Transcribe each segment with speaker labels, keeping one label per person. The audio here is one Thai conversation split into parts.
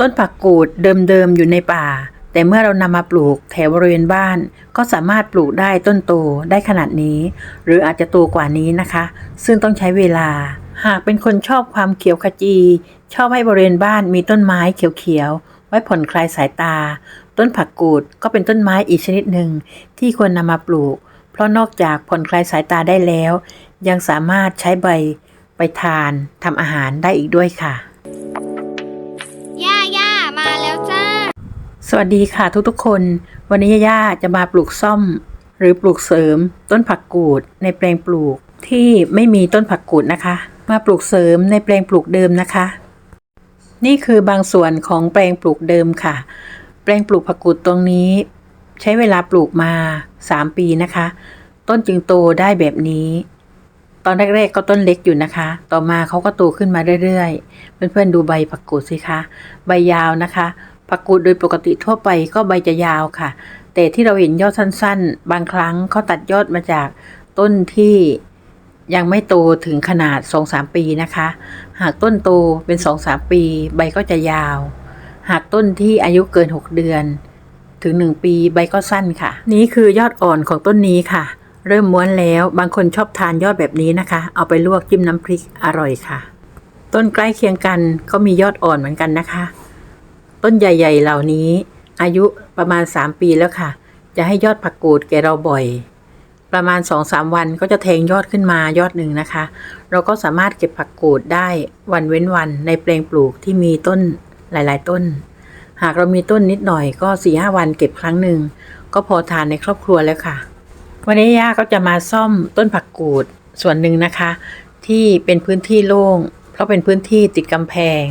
Speaker 1: ต้นผักกูดเดิมๆอยู่ในป่า แต่เมื่อเรานำมาปลูกแถวบริเวณบ้าน ก็สามารถปลูกได้ต้นโตได้ขนาดนี้ หรืออาจจะโตกว่านี้นะคะ ซึ่งต้องใช้เวลา หากเป็นคนชอบความเขียวขจี ชอบให้บริเวณบ้านมีต้นไม้เขียวๆไว้ผ่อนคลายสายตา ต้นผักกูดก็เป็นต้นไม้อีกชนิดหนึ่งที่ควรนำมาปลูก เพราะนอกจากผ่อนคลายสายตาได้แล้ว ยังสามารถใช้ใบไปทานทำอาหารได้อีกด้วยค่ะ สวัสดีค่ะทุกๆคน วันนี้ย่าจะมาปลูกซ่อม หรือปลูกเสริม ต้นผักกูด ในแปลงปลูกที่ไม่มีต้นผักกูดนะคะ มาปลูกเสริมในแปลงปลูกเดิมนะคะ นี่คือบางส่วนของแปลงปลูกเดิมค่ะ แปลงปลูกผักกูดตรงนี้ ใช้เวลาปลูกมา 3 ปีนะคะ ต้นจึงโตได้แบบนี้ ตอนแรกๆก็ต้นเล็กอยู่นะคะ ต่อมาเขาก็โตขึ้นมาเรื่อยๆเพื่อนๆดูใบผักกูดสิคะใบยาวนะคะ ผักกูดโดยปกติทั่วไปก็ใบจะยาวค่ะ แต่ที่เราเห็นยอดสั้นๆ บางครั้งเขาตัดยอดมาจากต้นที่ยังไม่โตถึงขนาด 2-3 ปีนะคะ หากต้นโตเป็น 2-3 ปี ใบก็จะยาว หากต้นที่อายุเกิน 6 เดือน ถึง 1 ปีใบก็สั้นค่ะ นี่คือยอดอ่อนของต้นนี้ค่ะ เริ่มม้วนแล้วบางคนชอบทานยอดแบบนี้นะคะ เอาไปลวกจิ้มน้ำพริกอร่อยค่ะ ต้นใกล้เคียงกันก็มียอดอ่อนเหมือนกันนะคะ ต้นใหญ่ ๆ เหล่านี้ อายุประมาณ 3 ปีแล้วค่ะ จะให้ยอดผักกูดแกเราบ่อย ประมาณ 2-3 วันก็จะแทงยอดขึ้นมายอดหนึ่งนะคะ เราก็สามารถเก็บผักกูดได้วันเว้นวันในแปลงปลูกที่มีต้นหลาย ๆ ต้น หากเรามีต้นนิดหน่อยก็4ีหวันเก็บครั้งหนึ่งก็พอทานในครอบครัวแล้วค่ะ วันนี้ย่าก็จะมาซ่อมต้นผักกูดส่วนหนึ่งนะคะ ที่เป็นพื้นที่โล่ง เพราะเป็นพื้นที่ติดกำแพง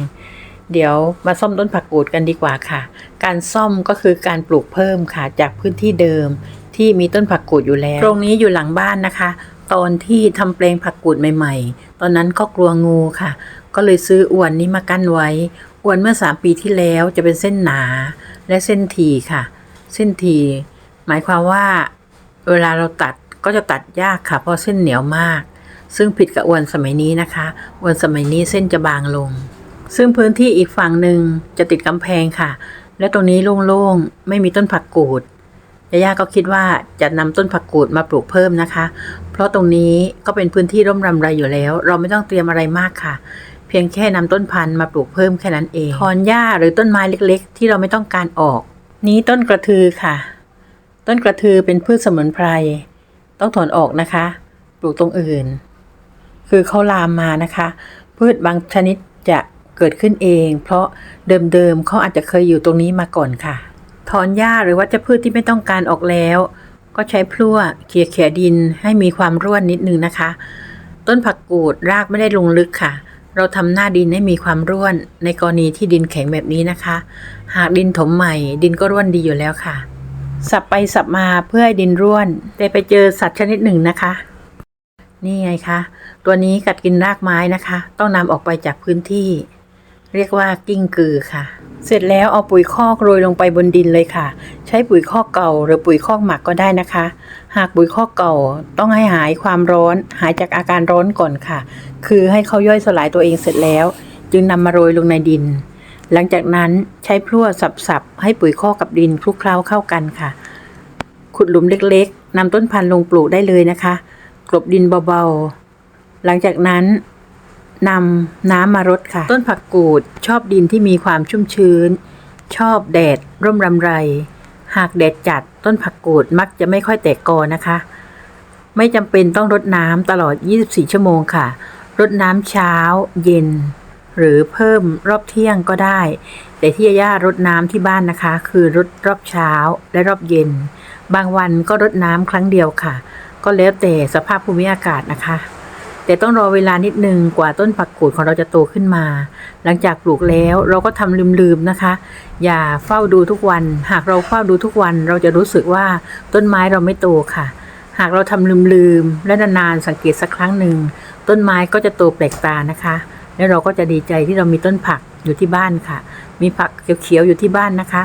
Speaker 1: เดี๋ยวมาซ่อมต้นผักกูดกันดีกว่าค่ะ การซ่อมก็คือการปลูกเพิ่มค่ะจากพื้นที่เดิม ที่มีต้นผักกูดอยู่แล้ว ตรงนี้อยู่หลังบ้านนะคะ ตอนที่ทำแปลงผักกูดใหม่ๆ ตอนนั้นก็กลัวงูค่ะ ก็เลยซื้ออวนนี้มากั้นไว้ อวนเมื่อ 3 ปีที่แล้วจะเป็นเส้นหนาและเส้นทีค่ะ เส้นทีหมายความว่า เวลาเราตัดก็จะตัดยากค่ะ เพราะเส้นเหนียวมาก ซึ่งผิดกับอวนสมัยนี้นะคะ อวนสมัยนี้เส้นจะบางลง ซึ่งพื้นที่อีกฝั่งหนึ่งจะติดกำแพงค่ะ และตรงนี้โล่งๆ ไม่มีต้นผักกูดยาย่าก็คิดว่าจะนำต้นผักกูดมาปลูกเพิ่มนะคะ เพราะตรงนี้ก็เป็นพื้นที่ร่มรำไรอยู่แล้ว เราไม่ต้องเตรียมอะไรมากค่ะ เพียงแค่นำต้นพันธุ์มาปลูกเพิ่มแค่นั้นเองถอนหญ้าหรือต้นไม้เล็ก ๆ ที่เราไม่ต้องการออก นี้ต้นกระทือค่ะ ต้นกระทือเป็นพืชสมุนไพร ต้องถอนออกนะคะ ปลูกตรงอื่น คือเขาลามมานะคะ พืชบางชนิดจะ เกิดขึ้นเอง เพราะเดิมๆเขาอาจจะเคยอยู่ตรงนี้มาก่อนค่ะ ถอนหญ้าหรือวัชพืชที่ไม่ต้องการออกแล้ว ก็ใช้พลั่วเขี่ยเขี่ยดินให้มีความร่วนนิดนึงนะคะ ต้นผักกูดรากไม่ได้ลงลึกค่ะ เราทำหน้าดินให้มีความร่วนในกรณีที่ดินแข็งแบบนี้นะคะ หากดินถมใหม่ ดินก็ร่วนดีอยู่แล้วค่ะ สับไปสับมาเพื่อให้ดินร่วน แต่ไปเจอสัตว์ชนิดหนึ่งนะคะนี่ไงคะ ตัวนี้กัดกินรากไม้นะคะ ต้องนำออกไปจากพื้นที่ เรียกว่ากิ้งกือค่ะ เสร็จแล้วเอาปุ๋ยคอกโรยลงไปบนดินเลยค่ะ ใช้ปุ๋ยคอกเก่า หรือปุ๋ยคอกหมักก็ได้นะคะ หากปุ๋ยคอกเก่าต้องให้หายความร้อน หายจากอาการร้อนก่อนค่ะ คือให้เขาย่อยสลายตัวเองเสร็จแล้ว จึงนำมาโรยลงในดิน หลังจากนั้นใช้พลั่วสับๆให้ปุ๋ยคอกกับดินคลุกเคล้าเข้ากันค่ะ ขุดหลุมเล็กๆนำต้นพันธุ์ลงปลูกได้เลยนะคะ กลบดินเบาๆหลังจากนั้น นำน้ำมารดค่ะ ต้นผักกูดชอบดินที่มีความชุ่มชื้น ชอบแดดร่มรำไร หากแดดจัดต้นผักกูดมักจะไม่ค่อยแตกกอนะคะ ไม่จำเป็นต้องรดน้ำตลอด 24 ชั่วโมงค่ะ รดน้ำเช้าเย็น หรือเพิ่มรอบเที่ยงก็ได้ แต่ที่ย่ารดน้ำที่บ้านนะคะ คือรดรอบเช้าและรอบเย็น บางวันก็รดน้ำครั้งเดียวค่ะ ก็แล้วแต่สภาพภูมิอากาศนะคะ แต่ต้องรอเวลานิดนึงกว่าต้นผักกูดของเราจะโตขึ้นมา หลังจากปลูกแล้วเราก็ทำลืมๆนะคะ อย่าเฝ้าดูทุกวัน หากเราเฝ้าดูทุกวัน เราจะรู้สึกว่าต้นไม้เราไม่โตค่ะ หากเราทำลืมๆและนานๆสังเกตสักครั้งหนึ่งต้นไม้ก็จะโตแปลกตานะคะ แล้วเราก็จะดีใจที่เรามีต้นผักอยู่ที่บ้านค่ะ มีผักเขียวๆอยู่ที่บ้านนะคะ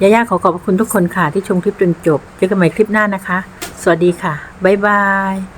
Speaker 1: ย่าๆขอขอบคุณทุกคนค่ะที่ชมคลิปจนจบ เจอกันใหม่คลิปหน้านะคะ สวัสดีค่ะ บ๊ายบาย